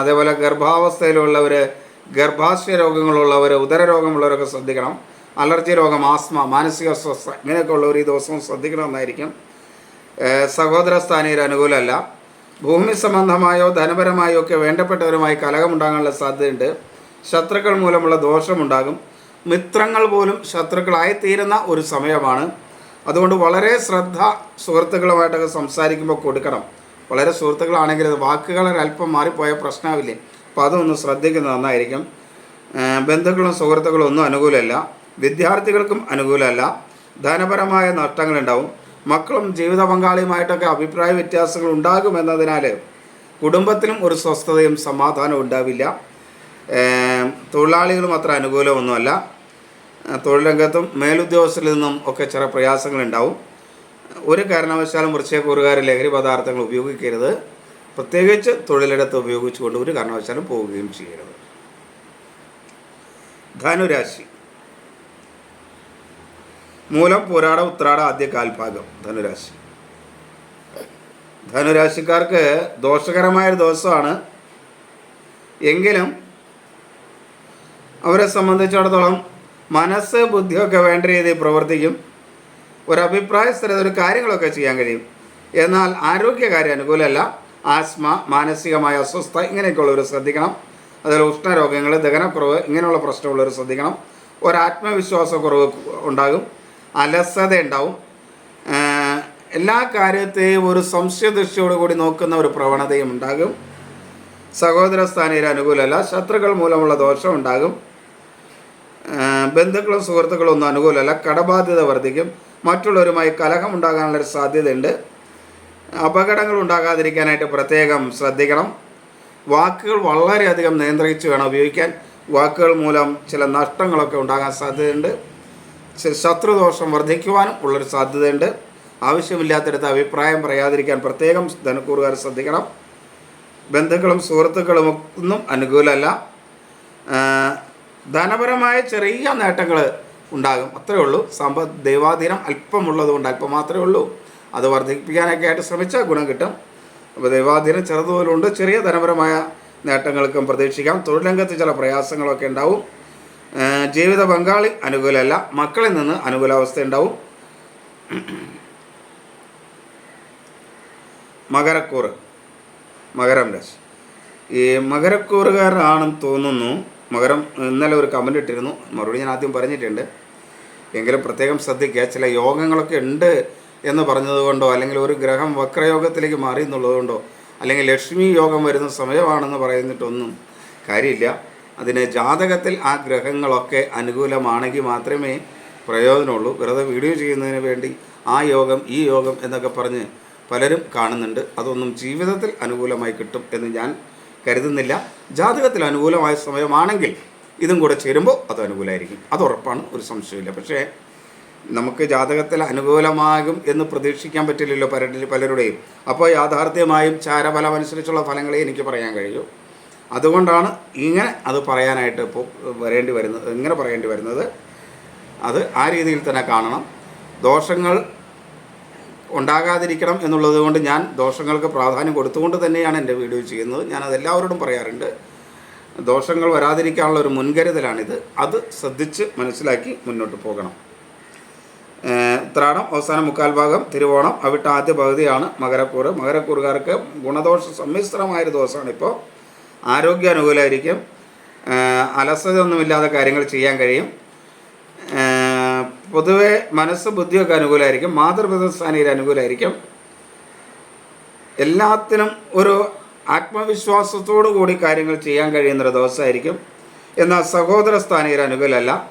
S1: അതേപോലെ ഗർഭാവസ്ഥയിലുള്ളവർ ഗർഭാശയ രോഗങ്ങളുള്ളവർ ഉദര രോഗമുള്ളവരൊക്കെ ശ്രദ്ധിക്കണം. അലർജി രോഗം ആസ്മ മാനസിക അസ്വസ്ഥ ഇങ്ങനെയൊക്കെ ഉള്ളവർ ഈ ദിവസവും ശ്രദ്ധിക്കണമെന്നായിരിക്കും. സഹോദര സ്ഥാനീയർ അനുകൂലമല്ല. ഭൂമി സംബന്ധമായോ ധനപരമായോ ഒക്കെ വേണ്ടപ്പെട്ടവരുമായി കലഹമുണ്ടാകാനുള്ള സാധ്യതയുണ്ട്. ശത്രുക്കൾ മൂലമുള്ള ദോഷമുണ്ടാകും. മിത്രങ്ങൾ പോലും ശത്രുക്കളായിത്തീരുന്ന ഒരു സമയമാണ്. അതുകൊണ്ട് വളരെ ശ്രദ്ധ സുഹൃത്തുക്കളുമായിട്ടൊക്കെ സംസാരിക്കുമ്പോൾ കൊടുക്കണം. വളരെ സുഹൃത്തുക്കളാണെങ്കിൽ അത് വാക്കുകൾ അല്പം മാറിപ്പോയ പ്രശ്നമില്ലേ അപ്പോൾ അതൊന്ന് ശ്രദ്ധിക്കുന്നത് നന്നായിരിക്കും. ബന്ധുക്കളും സുഹൃത്തുക്കളും ഒന്നും അനുകൂലമല്ല. വിദ്യാർത്ഥികൾക്കും അനുകൂലമല്ല. ധനപരമായ നഷ്ടങ്ങളുണ്ടാവും. മക്കളും ജീവിത പങ്കാളിയുമായിട്ടൊക്കെ അഭിപ്രായ വ്യത്യാസങ്ങൾ ഉണ്ടാകുമെന്നതിനാൽ കുടുംബത്തിലും ഒരു സ്വസ്ഥതയും സമാധാനവും ഉണ്ടാവില്ല. തൊഴിലാളികളും അത്ര അനുകൂലമൊന്നുമല്ല. ഏഹ് തൊഴിൽ രംഗത്തും മേലുദ്യോഗസ്ഥരിൽ നിന്നും ഒക്കെ ചില പ്രയാസങ്ങളുണ്ടാവും. ഒരു കാരണവശാലും വൃശ്ചയക്കൂറുകാർ ലഹരി പദാർത്ഥങ്ങൾ ഉപയോഗിക്കരുത്. പ്രത്യേകിച്ച് തൊഴിലിടത്ത് ഉപയോഗിച്ചുകൊണ്ട് ഒരു കാരണവശാലും പോവുകയും ചെയ്യരുത്. ധനുരാശി. മൂലം പോരാട ഉത്രാട ആദ്യ കാൽഭാഗം ധനുരാശി. ധനുരാശിക്കാർക്ക് ദോഷകരമായൊരു ദിവസമാണ്. എങ്കിലും അവരെ സംബന്ധിച്ചിടത്തോളം മനസ്സ് ബുദ്ധിയൊക്കെ വേണ്ട രീതിയിൽ പ്രവർത്തിക്കും. ഒരു അഭിപ്രായ ഒരു കാര്യങ്ങളൊക്കെ ചെയ്യാൻ കഴിയും. എന്നാൽ ആരോഗ്യകാര്യം അനുകൂലമല്ല. ആസ്മ മാനസികമായ അസ്വസ്ഥ ഇങ്ങനെയൊക്കെയുള്ളവർ ശ്രദ്ധിക്കണം. അതുപോലെ ഉഷ്ണരോഗങ്ങൾ ദഹനക്കുറവ് ഇങ്ങനെയുള്ള പ്രശ്നമുള്ളവർ ശ്രദ്ധിക്കണം. ഒരു ആത്മവിശ്വാസക്കുറവ് ഉണ്ടാകും. അലസത ഉണ്ടാവും എല്ലാ കാര്യത്തെയും ഒരു സംശയദൃഷ്ടിയോടുകൂടി നോക്കുന്ന ഒരു പ്രവണതയും ഉണ്ടാകും. സഹോദര സ്ഥാനീയർ അനുകൂലമല്ല. ശത്രുക്കൾ മൂലമുള്ള ദോഷം ഉണ്ടാകും. ബന്ധുക്കളും സുഹൃത്തുക്കളും ഒന്നും അനുകൂലമല്ല. കടബാധ്യത വർദ്ധിക്കും. മറ്റുള്ളവരുമായി കലഹം ഉണ്ടാകാനുള്ളൊരു സാധ്യതയുണ്ട്. അപകടങ്ങൾ ഉണ്ടാകാതിരിക്കാനായിട്ട് പ്രത്യേകം ശ്രദ്ധിക്കണം. വാക്കുകൾ വളരെയധികം നിയന്ത്രിച്ച് വേണം ഉപയോഗിക്കാൻ. വാക്കുകൾ മൂലം ചില നഷ്ടങ്ങളൊക്കെ ഉണ്ടാകാൻ സാധ്യതയുണ്ട്. ശത്രുദോഷം വർദ്ധിക്കുവാനും ഉള്ളൊരു സാധ്യതയുണ്ട്. ആവശ്യമില്ലാത്തടത്ത് അഭിപ്രായം പറയാതിരിക്കാൻ പ്രത്യേകം ധനക്കൂറുകാർ ശ്രദ്ധിക്കണം. ബന്ധുക്കളും സുഹൃത്തുക്കളും ഒന്നും അനുകൂലമല്ല. ധനപരമായ ചെറിയ നേട്ടങ്ങൾ ഉണ്ടാകും. അത്രയേ ഉള്ളൂ. സമ്പദ് ദൈവാധീനം അല്പമുള്ളതുകൊണ്ട് അല്പം മാത്രമേ ഉള്ളൂ. അത് വർദ്ധിപ്പിക്കാനൊക്കെ ആയിട്ട് ശ്രമിച്ചാൽ ഗുണം കിട്ടും. അപ്പോൾ ദൈവാധീനം ചെറുതുപോലുണ്ട്. ചെറിയ ധനപരമായ നേട്ടങ്ങൾക്കും പ്രതീക്ഷിക്കാം. തൊഴിലംഗത്ത് ചില പ്രയാസങ്ങളൊക്കെ ഉണ്ടാവും. ജീവിത പങ്കാളി അനുകൂലമല്ല. മക്കളിൽ നിന്ന് അനുകൂലാവസ്ഥ ഉണ്ടാവും മകരക്കൂറ്. മകരം രാശി. ഈ മകരക്കൂറുകാരാണെന്ന് തോന്നുന്നു. മകരം ഇന്നലെ ഒരു കമന്റ് ഇട്ടിരുന്നു. മറുപടി ഞാൻ ആദ്യം പറഞ്ഞിട്ടുണ്ട്. എങ്കിലും പ്രത്യേകം ശ്രദ്ധിക്കുക. ചില യോഗങ്ങളൊക്കെ ഉണ്ട് എന്ന് പറഞ്ഞതുകൊണ്ടോ അല്ലെങ്കിൽ ഒരു ഗ്രഹം വക്രയോഗത്തിലേക്ക് മാറി എന്നുള്ളതുകൊണ്ടോ അല്ലെങ്കിൽ ലക്ഷ്മി യോഗം വരുന്ന സമയമാണെന്ന് പറയുന്നിട്ടൊന്നും കാര്യമില്ല. അതിന് ജാതകത്തിൽ ആ ഗ്രഹങ്ങളൊക്കെ അനുകൂലമാണെങ്കിൽ മാത്രമേ പ്രയോജനമുള്ളൂ. വെറുതെ വീഡിയോ ചെയ്യുന്നതിന് വേണ്ടി ആ യോഗം ഈ യോഗം എന്നൊക്കെ പറഞ്ഞ് പലരും കാണുന്നുണ്ട്. അതൊന്നും ജീവിതത്തിൽ അനുകൂലമായി കിട്ടും എന്ന് ഞാൻ കരുതുന്നില്ല. ജാതകത്തിൽ അനുകൂലമായ സമയമാണെങ്കിൽ ഇതും കൂടെ ചേരുമ്പോൾ അത് അനുകൂലമായിരിക്കും. അത് ഉറപ്പാണ്. ഒരു സംശയമില്ല പക്ഷേ നമുക്ക് ജാതകത്തിൽ അനുകൂലമാകും എന്ന് പ്രതീക്ഷിക്കാൻ പറ്റില്ലല്ലോ പലരുടെ പലരുടെയും. അപ്പോൾ യാഥാർത്ഥ്യമായും ചാരഫലമനുസരിച്ചുള്ള ഫലങ്ങളെ എനിക്ക് പറയാൻ കഴിയൂ. അതുകൊണ്ടാണ് ഇങ്ങനെ അത് പറയാനായിട്ട് ഇപ്പോൾ വരേണ്ടി വരുന്നത് ഇങ്ങനെ പറയേണ്ടി വരുന്നത്. അത് ആ രീതിയിൽ തന്നെ കാണണം. ദോഷങ്ങൾ ഉണ്ടാകാതിരിക്കണം എന്നുള്ളത് കൊണ്ട് ഞാൻ ദോഷങ്ങൾക്ക് പ്രാധാന്യം കൊടുത്തുകൊണ്ട് തന്നെയാണ് എന്റെ വീഡിയോ ചെയ്യുന്നത്. ഞാൻ അതെല്ലാവരോടും പറയാറുണ്ട്. ദോഷങ്ങൾ വരാതിരിക്കാനുള്ള ഒരു മുൻകരുതലാണിത്. അത് ശ്രദ്ധിച്ച് മനസ്സിലാക്കി മുന്നോട്ട് പോകണം. ഉത്രാടം അവസാന മുക്കാൽ ഭാഗം തിരുവോണം. അവിട്ട ആദ്യ പകുതിയാണ് മകരക്കൂറ്. മകരക്കൂറുകാർക്ക് ഗുണദോഷ സമ്മിശ്രമായൊരു ദിവസമാണ് ഇപ്പോൾ ആരോഗ്യ അനുകൂലമായിരിക്കും ഒന്നുമില്ലാതെ കാര്യങ്ങൾ ചെയ്യാൻ കഴിയും. പൊതുവെ മനസ്സ് ബുദ്ധിയൊക്കെ അനുകൂലമായിരിക്കും മാതൃപിതസ്ഥാനീയർ അനുകൂലമായിരിക്കും എല്ലാത്തിനും ഒരു ആത്മവിശ്വാസത്തോടു കൂടി കാര്യങ്ങൾ ചെയ്യാൻ കഴിയുന്നൊരു ദിവസമായിരിക്കും. എന്നാൽ സഹോദര സ്ഥാനീയർ അനുകൂലമല്ല.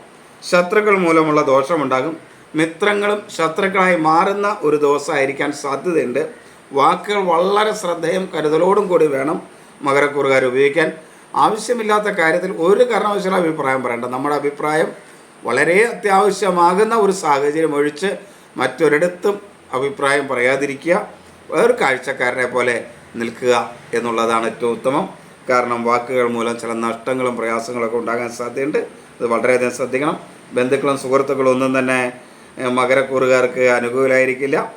S1: ശത്രുക്കൾ മൂലമുള്ള ദോഷമുണ്ടാകും. മിത്രങ്ങളും ശത്രുക്കളായി മാറുന്ന ഒരു ദിവസമായിരിക്കാൻ സാധ്യതയുണ്ട്. വാക്കുകൾ വളരെ ശ്രദ്ധയും കരുതലോടും കൂടി വേണം. മകരക്കൂറുകാർ ഉപയോഗിക്കാൻ ആവശ്യമില്ലാത്ത കാര്യത്തിൽ ഒരു കാരണവശാലും അഭിപ്രായം പറയേണ്ട. നമ്മുടെ അഭിപ്രായം വളരെ അത്യാവശ്യമാകുന്ന ഒരു സാഹചര്യം ഒഴിച്ച് മറ്റൊരിടത്തും അഭിപ്രായം പറയാതിരിക്കുക വേറെ കാഴ്ചക്കാരനെ പോലെ നിൽക്കുക എന്നുള്ളതാണ് ഏറ്റവും ഉത്തമം. കാരണം വാക്കുകൾ മൂലം ചില നഷ്ടങ്ങളും പ്രയാസങ്ങളൊക്കെ ഉണ്ടാകാൻ സാധ്യതയുണ്ട്. അത് വളരെയധികം ശ്രദ്ധിക്കണം. ബന്ധുക്കളും സുഹൃത്തുക്കളും ഒന്നും തന്നെ മകരക്കൂറുകാർക്ക് അനുകൂലമായിരിക്കില്ല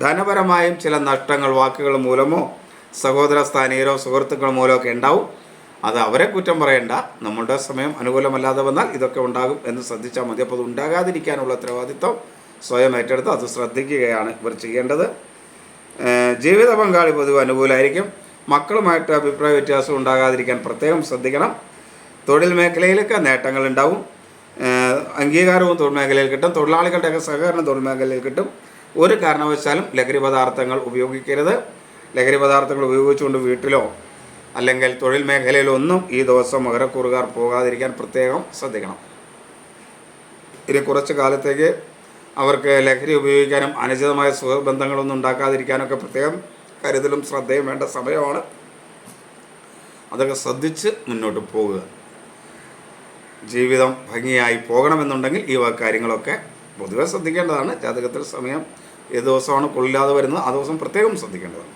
S1: ധനപരമായും ചില നഷ്ടങ്ങൾ വാക്കുകൾ മൂലമോ സഹോദര സ്ഥാനീയരോ സുഹൃത്തുക്കൾ മൂലമോ ഒക്കെ ഉണ്ടാവും. അത് അവരെ കുറ്റം പറയണ്ട. നമ്മളുടെ സമയം അനുകൂലമല്ലാതെ വന്നാൽ ഇതൊക്കെ ഉണ്ടാകും എന്ന് ശ്രദ്ധിച്ചാൽ മതി. അപ്പോൾ അത് ഉണ്ടാകാതിരിക്കാനുള്ള ഉത്തരവാദിത്വം സ്വയം ഏറ്റെടുത്ത് അത് ശ്രദ്ധിക്കുകയാണ് ഇവർ ചെയ്യേണ്ടത്. ജീവിത പങ്കാളി പൊതുവെ അനുകൂലമായിരിക്കും മക്കളുമായിട്ട് അഭിപ്രായ വ്യത്യാസം ഉണ്ടാകാതിരിക്കാൻ പ്രത്യേകം ശ്രദ്ധിക്കണം. തൊഴിൽ മേഖലയിലൊക്കെ നേട്ടങ്ങൾ ഉണ്ടാവും. അംഗീകാരവും തൊഴിൽ മേഖലയിൽ കിട്ടും. തൊഴിലാളികളുടെയൊക്കെ സഹകരണം തൊഴിൽ മേഖലയിൽ കിട്ടും. ഒരു കാരണവശാലും ലഹരി പദാർത്ഥങ്ങൾ ഉപയോഗിക്കരുത്. ലഹരി പദാർത്ഥങ്ങൾ ഉപയോഗിച്ചുകൊണ്ട് വീട്ടിലോ അല്ലെങ്കിൽ തൊഴിൽ മേഖലയിലോ ഒന്നും ഈ ദിവസം മകരക്കൂറുകാർ പോകാതിരിക്കാൻ പ്രത്യേകം ശ്രദ്ധിക്കണം. ഇനി കുറച്ച് കാലത്തേക്ക് അവർക്ക് ലഹരി ഉപയോഗിക്കാനും അനുചിതമായ സുഖബന്ധങ്ങളൊന്നും ഉണ്ടാക്കാതിരിക്കാനൊക്കെ പ്രത്യേകം കരുതലും ശ്രദ്ധയും വേണ്ട സമയമാണ്. അതൊക്കെ ശ്രദ്ധിച്ച് മുന്നോട്ട് പോകുക ജീവിതം ഭംഗിയായി പോകണമെന്നുണ്ടെങ്കിൽ ഈ കാര്യങ്ങളൊക്കെ പൊതുവെ ശ്രദ്ധിക്കേണ്ടതാണ്. ജാതകത്തിൽ സമയം ഏത് ദിവസമാണ് കൊള്ളില്ലാതെ വരുന്നത് ആ ദിവസം പ്രത്യേകം ശ്രദ്ധിക്കേണ്ടതാണ്.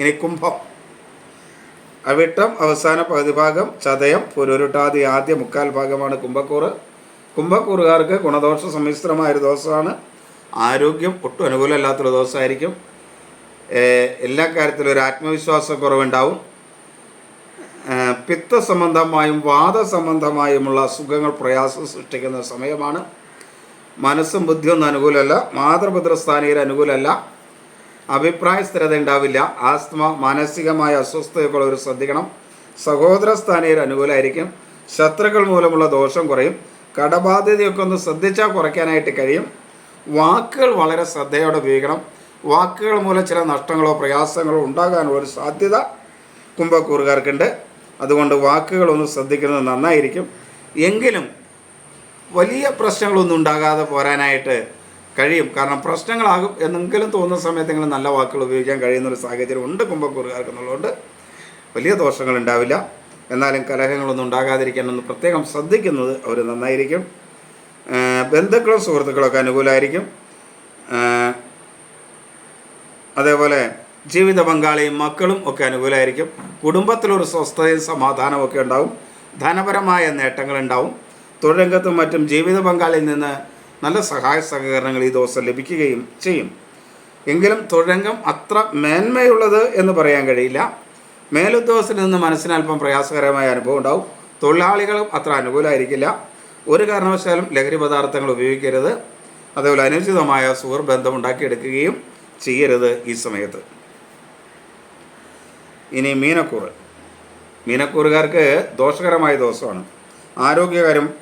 S1: ഇനി കുംഭം. അവിട്ടം അവസാന പകുതി ഭാഗം ചതയം പുരുരുട്ടാതി ആദ്യ മുക്കാൽ ഭാഗമാണ് കുംഭക്കൂറ്. കുംഭക്കൂറുകാർക്ക് ഗുണദോഷ സമ്മിശ്രമായ ഒരു ദിവസമാണ്. ആരോഗ്യം ഒട്ടും അനുകൂലമല്ലാത്തൊരു ദിവസമായിരിക്കും. എല്ലാ കാര്യത്തിലും ഒരു ആത്മവിശ്വാസക്കുറവുണ്ടാവും പിത്ത സംബന്ധമായും വാദ സംബന്ധമായുമുള്ള അസുഖങ്ങൾ പ്രയാസം സൃഷ്ടിക്കുന്ന സമയമാണ്. മനസ്സും ബുദ്ധിയൊന്നും അനുകൂലമല്ല. മാതൃപുത്രസ്ഥാനീയർ അനുകൂലമല്ല. അഭിപ്രായ സ്ഥിരത ഉണ്ടാവില്ല. ആസ്മ മാനസികമായ ഒരു ശ്രദ്ധിക്കണം. സഹോദര സ്ഥാനീയർ അനുകൂലമായിരിക്കും ശത്രുക്കൾ മൂലമുള്ള ദോഷം കുറയും. കടബാധ്യതയൊക്കെ ഒന്ന് ശ്രദ്ധിച്ചാൽ കുറയ്ക്കാനായിട്ട് കഴിയും. വാക്കുകൾ വളരെ ശ്രദ്ധയോടെ ഉപയോഗിക്കണം. വാക്കുകൾ മൂലം ചില നഷ്ടങ്ങളോ പ്രയാസങ്ങളോ ഉണ്ടാകാനുള്ള ഒരു സാധ്യത കുംഭക്കൂറുകാർക്കുണ്ട്. അതുകൊണ്ട് വാക്കുകളൊന്ന് ശ്രദ്ധിക്കുന്നത് നന്നായിരിക്കും. എങ്കിലും വലിയ പ്രശ്നങ്ങളൊന്നും ഉണ്ടാകാതെ പോരാനായിട്ട് കഴിയും. കാരണം പ്രശ്നങ്ങളാകും എന്നെങ്കിലും തോന്നുന്ന സമയത്ത് നിങ്ങൾ നല്ല വാക്കുകൾ ഉപയോഗിക്കാൻ കഴിയുന്ന ഒരു സാഹചര്യം ഉണ്ട് കുംഭക്കൂറുകാർക്ക് എന്നുള്ളതുകൊണ്ട്. വലിയ ദോഷങ്ങൾ ഉണ്ടാവില്ല. എന്നാലും കലഹങ്ങളൊന്നും ഉണ്ടാകാതിരിക്കാനൊന്ന് പ്രത്യേകം ശ്രദ്ധിക്കുന്നത് അവർ നന്നായിരിക്കും. ബന്ധുക്കളും സുഹൃത്തുക്കളൊക്കെ അനുകൂലമായിരിക്കും. അതേപോലെ ജീവിത പങ്കാളിയും മക്കളും ഒക്കെ അനുകൂലമായിരിക്കും. കുടുംബത്തിലൊരു സ്വസ്ഥതയും സമാധാനവും ഒക്കെ ഉണ്ടാവും. ധനപരമായ നേട്ടങ്ങളുണ്ടാവും. തൊഴിലംഗത്തും മറ്റും ജീവിത പങ്കാളിയിൽ നിന്ന് നല്ല സഹായ സഹകരണങ്ങൾ ഈ ദിവസം ലഭിക്കുകയും ചെയ്യും. എങ്കിലും തൊഴിലംഗം അത്ര മേന്മയുള്ളത് എന്ന് പറയാൻ കഴിയില്ല. മേലുദ്യോഗസ്ഥരിൽ നിന്ന് മനസ്സിന് അല്പം പ്രയാസകരമായ അനുഭവം ഉണ്ടാവും. തൊഴിലാളികളും അത്ര അനുകൂലമായിരിക്കില്ല ഒരു കാരണവശാലും ലഹരി പദാർത്ഥങ്ങൾ ഉപയോഗിക്കരുത്. അതേപോലെ അനുചിതമായ സുഹൃബന്ധം ഉണ്ടാക്കിയെടുക്കുകയും ചെയ്യരുത് ഈ സമയത്ത്. ഇനി മീനക്കൂറ്. മീനക്കൂറുകാർക്ക് ദോഷകരമായ ദിവസമാണ്. ആരോഗ്യകാര്യം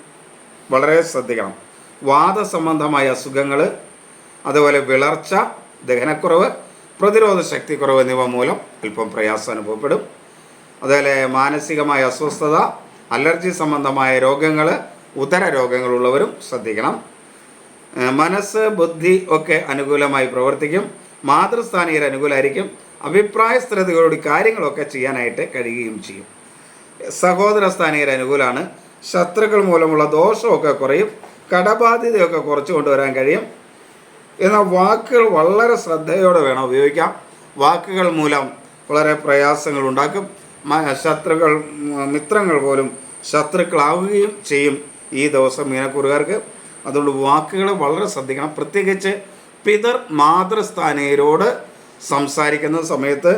S1: വളരെ ശ്രദ്ധിക്കണം. വാദസംബന്ധമായ അസുഖങ്ങൾ അതുപോലെ വിളർച്ച ദഹനക്കുറവ് പ്രതിരോധ ശക്തിക്കുറവ് എന്നിവ മൂലം അല്പം പ്രയാസം അനുഭവപ്പെടും. അതുപോലെ മാനസികമായ അസ്വസ്ഥത അലർജി സംബന്ധമായ രോഗങ്ങൾ ഉദര രോഗങ്ങളുള്ളവരും ശ്രദ്ധിക്കണം. മനസ്സ് ബുദ്ധി ഒക്കെ അനുകൂലമായി പ്രവർത്തിക്കും. മാതൃസ്ഥാനീയർ അനുകൂലമായിരിക്കും അഭിപ്രായ സ്ഥിരതകളോട് കാര്യങ്ങളൊക്കെ ചെയ്യാനായിട്ട് കഴിയുകയും ചെയ്യും. സഹോദര സ്ഥാനീയർ അനുകൂലമാണ് ശത്രുക്കൾ മൂലമുള്ള ദോഷമൊക്കെ കുറയും. കടബാധ്യതയൊക്കെ കുറച്ച് കൊണ്ടുവരാൻ കഴിയും. എന്നാൽ വാക്കുകൾ വളരെ ശ്രദ്ധയോടെ വേണം ഉപയോഗിക്കാം. വാക്കുകൾ മൂലം വളരെ പ്രയാസങ്ങൾ ഉണ്ടാക്കും. ശത്രുക്കൾ മിത്രങ്ങൾ പോലും ശത്രുക്കളാവുകയും ചെയ്യും ഈ ദിവസം മീനക്കൂറുകാർക്ക്. അതുകൊണ്ട് വാക്കുകൾ വളരെ ശ്രദ്ധിക്കണം. പ്രത്യേകിച്ച് പിതർ മാതൃസ്ഥാനീയരോട് സംസാരിക്കുന്ന സമയത്ത്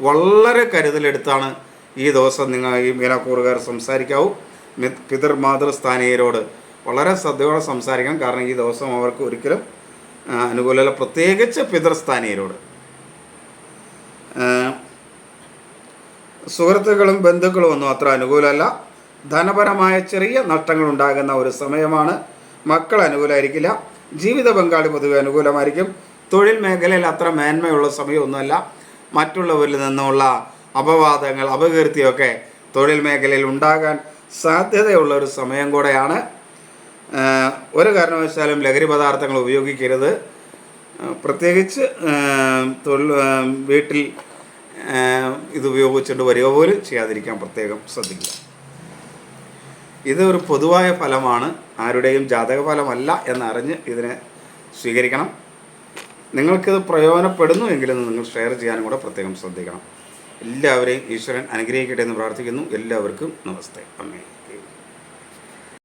S1: വളരെ കരുതലെടുത്താണ് ഈ ദിവസം നിങ്ങൾ ഈ മീനക്കൂറുകാർ സംസാരിക്കാവൂ. പിതർ മാതൃസ്ഥാനീയരോട് വളരെ ശ്രദ്ധയോടെ സംസാരിക്കണം കാരണം ഈ ദിവസം അവർക്ക് ഒരിക്കലും അനുകൂലമല്ല. പ്രത്യേകിച്ച് പിതൃസ്ഥാനീയരോട് സുഹൃത്തുക്കളും ബന്ധുക്കളും ഒന്നും അത്ര അനുകൂലമല്ല. ധനപരമായ ചെറിയ നഷ്ടങ്ങൾ ഉണ്ടാകുന്ന ഒരു സമയമാണ്. മക്കൾ അനുകൂലമായിരിക്കില്ല. ജീവിത പങ്കാളി പൊതുവെ അനുകൂലമായിരിക്കും. തൊഴിൽ മേഖലയിൽ അത്ര മേന്മയുള്ള സമയമൊന്നുമല്ല. മറ്റുള്ളവരിൽ നിന്നുള്ള അപവാദങ്ങൾ അപകീർത്തിയൊക്കെ തൊഴിൽ മേഖലയിൽ ഉണ്ടാകാൻ സാധ്യതയുള്ള ഒരു സമയം കൂടെയാണ്. ഒരു കാരണവശാലും ലഹരി പദാർത്ഥങ്ങൾ ഉപയോഗിക്കരുത്. പ്രത്യേകിച്ച് തൊഴിൽ വീട്ടിൽ ഇത് ഉപയോഗിച്ചുകൊണ്ട് വരിക പോലും ചെയ്യാതിരിക്കാൻ പ്രത്യേകം ശ്രദ്ധിക്കുക. ഇത് ഒരു പൊതുവായ ഫലമാണ്. ആരുടെയും ജാതക ഫലമല്ല എന്നറിഞ്ഞ് ഇതിനെ സ്വീകരിക്കണം. നിങ്ങൾക്കിത് പ്രയോജനപ്പെടുന്നു എങ്കിലും നിങ്ങൾ ഷെയർ ചെയ്യാനും കൂടെ പ്രത്യേകം ശ്രദ്ധിക്കണം. എല്ലാവരെയും ഈശ്വരൻ അനുഗ്രഹിക്കട്ടെ എന്ന് പ്രാർത്ഥിക്കുന്നു. എല്ലാവർക്കും നമസ്തേ. അമ്മേ.